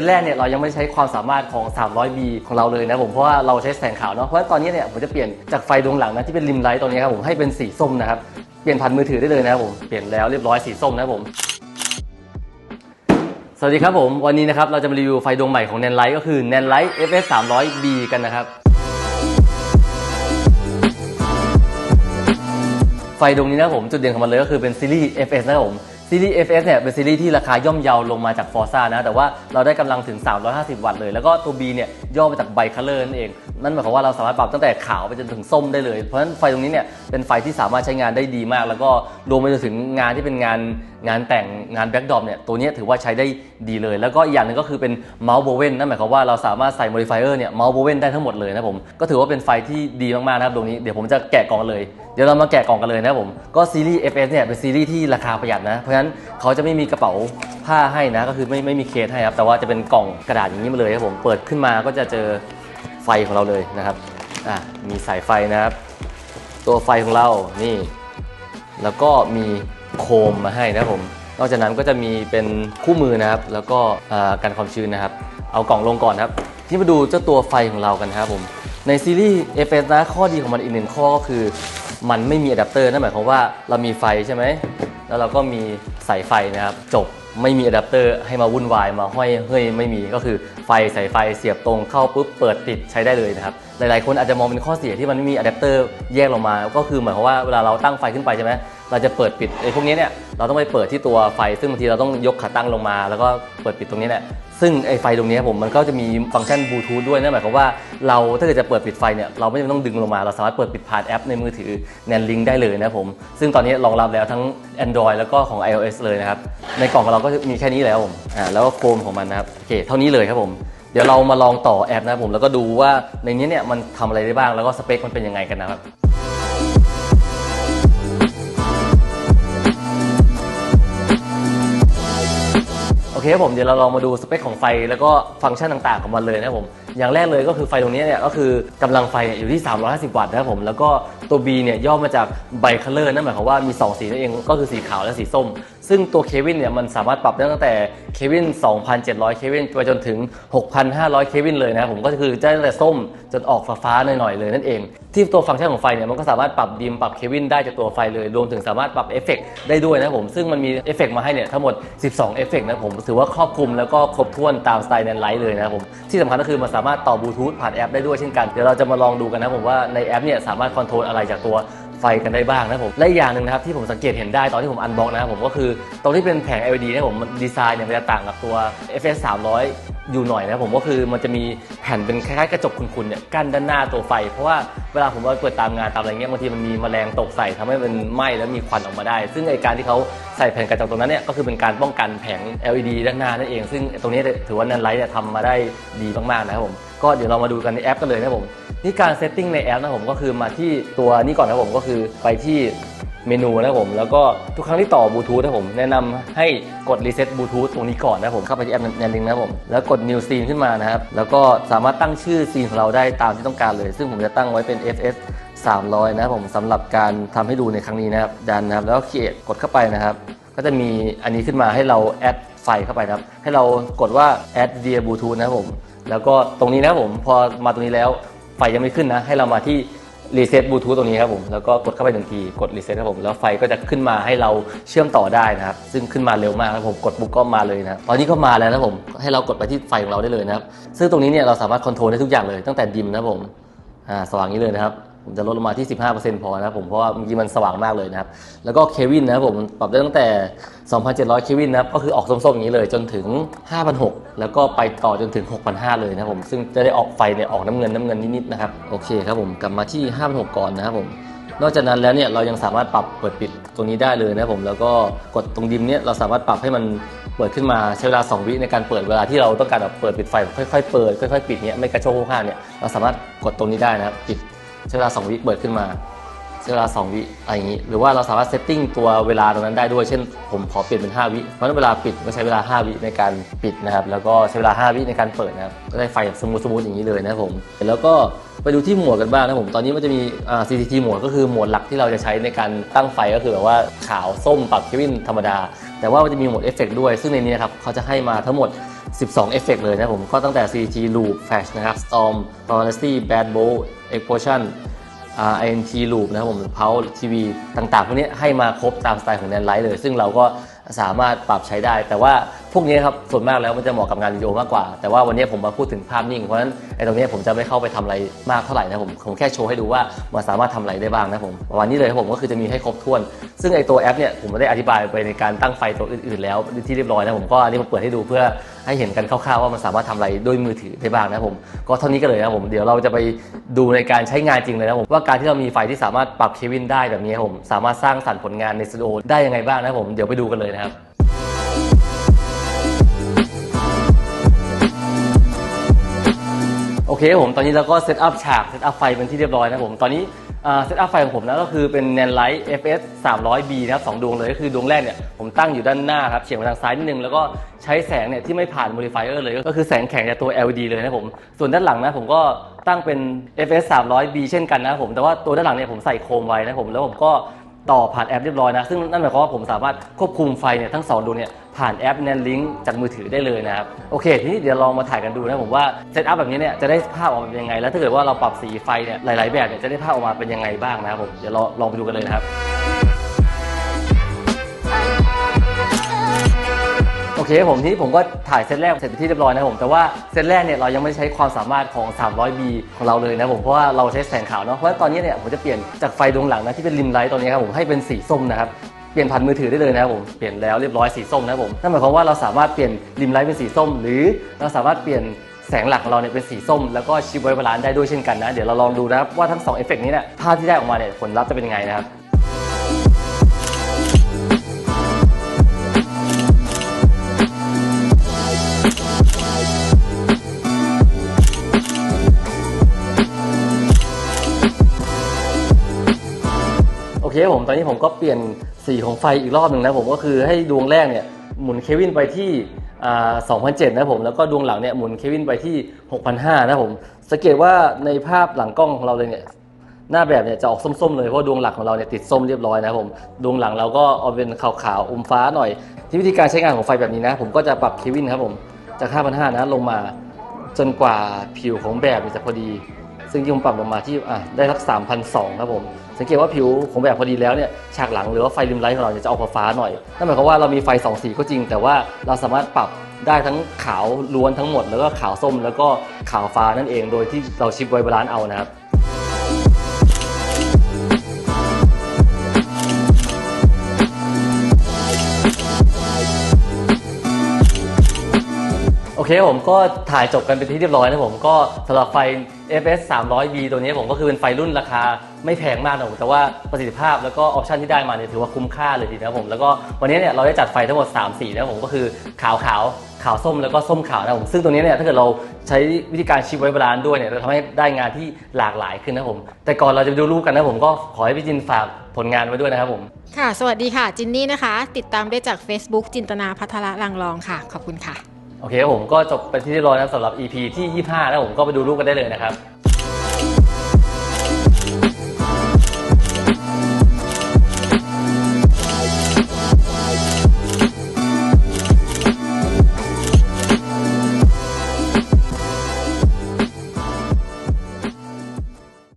ตแรกเนี่ยเรายังไม่ใช้ความสามารถของ 300B ของเราเลยนะผมเพราะว่าเราใช้แสงขาวเนาะเพราะตอนนี้เนี่ยผมจะเปลี่ยนจากไฟดวงหลังนะที่เป็นริมไลท์ตรงนี้ครับผมให้เป็นสีส้มนะครับเปลี่ยนผ่านมือถือได้เลยนะครับผมเปลี่ยนแล้วเรียบร้อยสีส้มนะครับผมสวัสดีครับผมวันนี้นะครับเราจะมารีวิวไฟดวงใหม่ของแนนไลท์ก็คือ n a n l i g h t FS 300B กันนะครับไฟดวงนี้นะผมจุดเด่นของมันเลยก็คือเป็นซีรีส์ FS นะครับผม ซีรีส์ FS เนี่ยเป็นซีรีส์ที่ราคาย่อมเยาลงมาจาก Forza นะ แต่ว่าเราได้กำลังถึง 350 วัตต์เลย แล้วก็ตัว B เนี่ยย่อมาจาก Bi Color นั่นเอง นั่นหมายความว่าเราสามารถปรับตั้งแต่ขาวไปจนถึงส้มได้เลย เพราะฉะนั้นไฟตรงนี้เนี่ยเป็นไฟที่สามารถใช้งานได้ดีมาก แล้วก็รวมไปจนถึงงานที่เป็นงานงานแต่งงานแบ็กดรอปเนี่ยตัวนี้ถือว่าใช้ได้ดีเลย แล้วก็อีกอย่างหนึงก็คือเป็นเมาส์โบเวนนั่นหมายความว่าเราสามารถใส่โมดิฟายเออร์เนี่ยเมาส์โบเวนได้ทั้งหมดเลยนะผมก็ถือว่าเป็นไฟที่ดีมากๆนะครับตรงนี้เดี๋ยวผมจะแกะกล่องเลย เดี๋ยวเรามาแกะกล่องกันเลยนะผมก็ซีรีส์ FS เนี่ยเป็นซีรีส์ที่ราคาประหยัดนะเพราะนั้นเขาจะไม่มีกระเป๋าผ้าให้นะ ก็คือไม่ไม่มีเคสให้ครับ แต่ว่าจะเป็นกล่องกระดาษอย่างนี้มาเลยครับผม เปิดขึ้นมาก็จะเจอไฟของเราเลยนะครับ อะ มีสายไฟนะครับ ตัวไฟของเรา นี่ แล้วก็มีโคมมาให้นะครับผม นอกจากนั้นก็จะมีเป็นคู่มือนะครับ แล้วก็อ่ากันความชื้นนะครับ เอากล่องลงก่อนครับ ที่มาดูเจ้าตัวไฟของเรากันนะครับผม ในซีรีส์ FS นะ ข้อดีของมันอีกหนึ่งข้อก็คือ มันไม่มีอะแดปเตอร์ นั่นหมายความว่าเรามีไฟใช่ไหม แล้วเราก็มีสายไฟนะครับ จบไม่มีอะแดปเตอร์ให้มาวุ่นวายมาห้อยเฮ้ยไม่มีก็คือไฟสายไฟเสียบตรงเข้าปุ๊บเปิดติดใช้ได้เลยนะครับ หลายๆ คนอาจจะมองเป็นข้อเสียที่มันไม่มีอะแดปเตอร์แยกลงมา ก็คือหมายความว่าเวลาเราตั้งไฟขึ้นไปใช่ไหม เราจะเปิดปิดไอ้พวกนี้เนี่ยเราต้องไปเปิดที่ตัวไฟ ซึ่งบางทีเราต้องยกขาตั้งลงมา แล้วก็เปิดปิดตรงนี้เนี่ยซึ่งไอ้ไฟตรงนี้ผมมันก็จะมีฟังก์ชันบลูทูธด้วยนั่นหมายความว่าเราถ้าเกิดจะเปิดปิดไฟเนี่ยเราไม่จำเป็นต้องดึงลงมาเราสามารถเปิดปิดผ่านแอปในมือถือ n a n Link ได้เลยนะครับผม ซึ่งตอนนี้รองรับแล้วทั้ง Android แล้วก็ของ iOS เลยนะครับในกล่องของเราก็มีแค่นี้แล้วผมอ่าแล้วก็โคมของมันนะครับโอเคเท่านี้เลยครับผมเดี๋ยวเรามาลองต่อแอปนะครับผมแล้วก็ดูว่าในนี้เนี่ยมันทำอะไรได้บ้างแล้วก็สเปคมันเป็นยังไงกันนะครับ อเคครับผมเดี๋ยวเราลองมาดูสเปคของไฟแล้วก็ฟังก์ชันต่างๆของมันเลยนะครับผมอย่างแรกเลยก็คือไฟตรงนี้เนี่ยก็คือกำลังไฟเนี่ยอยู่ที่ 350 วัตต์นะครับผมแล้วก็ตัว B เนี่ยย่อมาจาก Bi Color นั่นหมายความว่ามี 2 สีนั่นเองก็คือสีขาวและสีส้ม ซึ่งตัวเควินเนี่ยมันสามารถปรับได้ตั้งแต่เควิน 2,700 เควินไปจนถึง 6,500 เควินเลยนะครับผมก็คือจะตั้งแต่ส้มจนออกฟ้าๆหน่อยๆเลยนั่นเอง ที่ตัวฟังก์ชันของไฟเนี่ยมันก็สามารถปรับดิมปรับเควินได้จากตัวไฟเลยรวมถึงสามารถปรับเอฟเฟกได้ด้วยนะครับผมซึ่งมันมีเอฟเฟกมาให้เนี่ยทั้งหมด 12เอฟเฟกนะผมถือว่าครอบคลุมแล้วก็ครบถ้วนตามสไตล์แนนไลท์เลยนะครับผมที่สำคัญก็คือมันสามารถต่อบลูทูธผ่านแอปได้ด้วยเช่นกัน เดี๋ยวเราจะมาลองดูกันนะครับผมว่าในแอปเนี่ยสามารถคอนโทรลอะไรจากตัวไฟกันได้บ้างนะครับผมและอีกอย่างหนึ่งนะครับที่ผมสังเกตเห็นได้ตอนที่ผมอันบ็อกนะครับผมก็คือตรงที่เป็นแผง LED นะครับผมดีไซน์เนี่ยมันจะต่างกับตัว FS 300อยู่หน่อยนะครับผมก็คือมันจะมี ผ่นเป็นคล้ายๆกระจกคุณๆเนี่ยกั้นด้านหน้าตัวไฟ เพราะว่าเวลาผมเอาเปิดตามงานตามอะไรเงี้ยบางทีมันมีแมลงตกใส่ทำให้มันไหม้แล้วมีควันออกมาได้ ซึ่งไอการที่เขาใส่แผ่นกระจกตรงนั้นเนี่ยก็คือเป็นการป้องกันแผง LED ด้านหน้านั่นเอง ซึ่งตรงนี้ถือว่านันไลท์เนี่ยทำมาได้ดีมากๆนะครับผมก็เดี๋ยวเรามาดูกันในแอปกันเลยนะครับผมนี่การเซตติ้งในแอปนะผมก็คือมาที่ตัวนี้ก่อนนะผมก็คือไปที่เมนูนะครับผมแล้วก็ทุกครั้งที่ต่อบลูทูธนะผมแนะนำให้กดรีเซ็ตบลูทูธตรงนี้ก่อนนะผมเข้าไปที่แอปแนนลิงนะผมแล้วกด new scene ขึ้นมานะครับแล้วก็สาามารถตั้งชื่อซีนของเราได้ตามที่ต้องการเลย ซึ่งผมจะตั้งไว้เป็น FS 300 นะครับผมสำหรับการทำให้ดูในครั้งนี้นะครับดันนะครับแล้วก็เขียนกดเข้าไปนะครับ ก็จะมีอันนี้ขึ้นมาให้เราแอดไฟเข้าไปนะครับ ให้เรากดว่า add via bluetooth นะครับผม แล้วก็ตรงนี้นะครับผมพอมาตรงนี้แล้วไฟยังไม่ขึ้นนะ ให้เรามาที่ รีเซ็ตบลูทูธตรงนี้ครับผมแล้วก็กดเข้าไปหนึ่งทีกดรีเซ็ตครับผมแล้วไฟก็จะขึ้นมาให้เราเชื่อมต่อได้นะครับซึ่งขึ้นมาเร็วมากครับผมกดปุ๊บก็มาเลยนะตอนนี้ก็มาแล้วนะผมให้เรากดไปที่ไฟของเราได้เลยนะครับซึ่งตรงนี้เนี่ยเราสามารถคอนโทรลได้ทุกอย่างเลยตั้งแต่ดิมนะครับผมอ่าสว่างนี้เลยนะครับ ผมจะลดลงมาที่ 15%พอนะครับผมเพราะว่าเมื่อกี้มันสว่างมากเลยนะครับ แล้วก็เควินนะครับผมปรับได้ตั้งแต่ 2,700 เควินนะครับก็คือออกส้มๆอย่างนี้เลยจนถึง 5,600 แล้วก็ไปต่อจนถึง 6,500 เลยนะครับผมซึ่งจะได้ออกไฟเนี่ยออกน้ำเงินน้ำเงินนิดๆนะครับโอเคครับผมกลับมาที่ 5,600 ก่อนนะครับผมนอกจากนั้นแล้วเนี่ยเรายังสามารถปรับเปิดปิดตรงนี้ได้เลยนะครับผมแล้วก็กดตรงดิมเนี่ยเราสามารถปรับให้มันเปิดขึ้นมาใช้เวลา 2 วิในการเปิดเวลาที่เราต้องการแบบเปิดปิดไฟค่อยๆเปิดค่อยๆปิดเนี่ยไม่กระโชกห้างเนี่ยเราสามารถกดตรงนี้ได้นะครับปิด ใช้เวลา2วิเปิดขึ้นมาใช้เวลา2วิอะไรอย่างนี้ หรือว่าเราสามารถเซตติ้งตัวเวลาตรงนั้นได้ด้วย เช่น ผมขอเปลี่ยนเป็น 5 วิ เพราะฉะนั้นเวลาปิดก็ใช้เวลา 5 วิในการปิดนะครับ แล้วก็ใช้เวลา 5 วิในการเปิดนะครับ ก็ได้ไฟแบบสมูทสมูทอย่างนี้เลยนะครับผม แล้วก็ไปดูที่โหมดกันบ้างนะครับผม ตอนนี้มันจะมี CCT โหมดก็คือโหมดหลักที่เราจะใช้ในการตั้งไฟก็คือแบบว่าขาวส้มปรับเควินธรรมดา แต่ว่ามันจะมีโหมดเอฟเฟกต์ด้วย ซึ่งในนี้นะครับเขาจะให้มาทั้งหมด 12เอฟเฟกเลยนะผมก็ตั้งแต่ CG Loop Flash นะครับ Storm Tonality Bad Bow Explosion uh, INT Loop นะครับผม Pulse TV ต่างๆพวกนี้ให้มาครบตามสไตล์ของ Nanlite เลย ซึ่งเราก็สามารถปรับใช้ได้ แต่ว่าพวกนี้ครับส่วนมากแล้วมันจะเหมาะกับงานวิดีโอมากกว่า แต่ว่าวันนี้ผมมาพูดถึงภาพนิ่ง เพราะฉะนั้นไอ้ตรงนี้ผมจะไม่เข้าไปทำอะไรมากเท่าไหร่นะผมผมแค่โชว์ให้ดูว่ามันสามารถทำอะไรได้บ้างนะผมประมาณนี้เลยครับผมก็คือจะมีให้ครบถ้วน ซึ่งไอ้ตัวแอปเนี่ยผมได้อธิบายไปในการตั้งไฟตัวอื่น ๆ แล้วที่เรียบร้อยนะผมก็อันนี้มาเปิดให้ดูเพื่อให้เห็นกันคร่าวๆว่ามันสามารถทำอะไรด้วยมือถือได้บ้างนะผมก็เท่านี้ก็เลยนะผมเดี๋ยวเราจะไปดูในการใช้งานจริงเลยนะผมว่าการที่เรามีไฟที่สามารถปรับเควินได้แบบนี้ผมสามารถสร้างสรรค์ผลงานในสตูดิโอได้ยังไงบ้างนะผมเดี๋ยวไปดูกันเลยนะครับ เคครับผมตอนนี้เราก็เซตอัพฉากเซตอัพไฟเป็นที่เรียบร้อยนะครับผมตอนนี้เซตอัพไฟของผมนะก็คือเป็น n a n l i g h t FS 300B นะครับสองดวงเลยก็คือดวงแรกเนี่ยผมตั้งอยู่ด้านหน้าครับเฉียงไปทางซ้ายนิดนึง แล้วก็ใช้แสงเนี่ยที่ไม่ผ่าน modifier เลย ก็คือแสงแข็งจากตัว LED เลยนะครับผม ส่วนด้านหลังนะผมก็ตั้งเป็น FS 300B เช่นกันนะครับผมแต่ว่าตัวด้านหลังเนี่ยผมใส่โคมไว้นะครับผมแล้วผมก็ ต่อผ่านแอปเรียบร้อยนะ ซึ่งนั่นหมายความว่าผมสามารถควบคุมไฟเนี่ยทั้งสองดวงเนี่ยผ่านแอป n a n Link จากมือถือได้เลยนะครับ โอเค ทีนี้เดี๋ยวลองมาถ่ายกันดูนะผมว่าเซตอัพแบบนี้เนี่ยจะได้ภาพออกมาเป็นยังไง แล้วถ้าเกิดว่าเราปรับสีไฟเนี่ยหลาย ๆ แบบเนี่ยจะได้ภาพออกมาเป็นยังไงบ้างนะครับผมเดี๋ยวเราลองไปดูกันเลยนะครับ เคผมที่ผมก็ถ่ายเซตแรกเสร็จไปนที่เรียบร้อยนะผม แต่ว่าเซตแรกเนี่ยเรายังไม่ใช้ความสามารถของ 300B ของเราเลยนะผม เพราะว่าเราใช้แสงขาวเนาะ เพราะตอนนี้เนี่ยผมจะเปลี่ยนจากไฟดวงหลังนะที่เป็นริมไลท์ตอนนี้ครับผมให้เป็นสีส้มนะครับเปลี่ยนผ่านมือถือได้เลยนะครับผมเปลี่ยนแล้วเรียบร้อยสีส้มนะครับผมนั่นหมายความว่าเราสามารถเปลี่ยนริมไลท์เป็นสีส้ม หรือเราสามารถเปลี่ยนแสงหลักของเราเนี่ยเป็นสีส้ม แล้วก็ชิปไว้บาลานซ์ได้ด้วยเช่นกันนะ เดี๋ยวเราลองดูนะครับว่าทั้งสองเอฟเฟกต์นี้เนี่ยภาพที่ได้ออกมาเนี่ยผลลัพธ์จะเป็นยังไงนะครับ คผมตอนนี้ผมก็เปลี่ยนสีของไฟอีกรอบหนึ่งนะผมก็คือให้ดวงแรกเนี่ยหมุนเควินไปที่2,007นะผมแล้วก็ดวงหลังเนี่ยหมุนเควินไปที่ 6,500นะผมสังเกตว่าในภาพหลังกล้องของเราเลยเนี่ยหน้าแบบเนี่ยจะออกส้มๆเลยเพราะดวงหลักของเราเนี่ยติดส้มเรียบร้อยนะผมดวงหลังเราก็เอาเป็นขาวๆอมฟ้าหน่อย ที่วิธีการใช้งานของไฟแบบนี้นะ ผมก็จะปรับเควินครับผมจาก5,500นะลงมาจนกว่าผิวของแบบจะพอดี ซึ่งที่ผมปรับลงมาที่อะได้สัก3,002ครับผม สังเกตว่าผิวของแบบพอดีแล้วเนี่ยฉากหลังหรือว่าไฟริมไลท์ของเราเนี่ยจะออกฟ้าหน่อย นั่นหมายความว่าเรามีไฟ2สีก็จริง แต่ว่าเราสามารถปรับได้ทั้งขาวล้วนทั้งหมด แล้วก็ขาวส้มแล้วก็ขาวฟ้านั่นเอง โดยที่เราชิปไว้บาลานซ์เอานะครับโอเคผมก็ถ่ายจบกันเป็นที่เรียบร้อยนะผมก็สำหรับไฟ FS 300B ตัวนี้ผมก็คือเป็นไฟรุ่นราคาไม่แพงมากนะผมแต่ว่าประสิทธิภาพแล้วก็ออปชันที่ได้มาเนี่ยถือว่าคุ้มค่าเลยทีนะครับผม แล้วก็วันนี้เนี่ยเราได้จัดไฟทั้งหมด 3 สีนะผมก็คือขาวขาวขาวส้มแล้วก็ส้มขาวนะผมซึ่งตัวนี้เนี่ยถ้าเกิดเราใช้วิธีการชิปไว้บาลานซ์ด้วยเนี่ยจะทำให้ได้งานที่หลากหลายขึ้นนะผม แต่ก่อนเราจะไปดูรูปกันนะผมก็ขอให้พี่จินฝากผลงานไว้ด้วยนะครับผมค่ะ สวัสดีค่ะจินนี่นะคะ ติดตามได้จาก Facebook จินตนาพัทระรังรองค่ะ ขอบคุณค่ะ โอเคครับผมก็จบเป็นที่เรียบร้อยนะครับสำหรับ EP ที่ 25 แล้วผมก็ไปดูรูปกันได้เลยนะครับ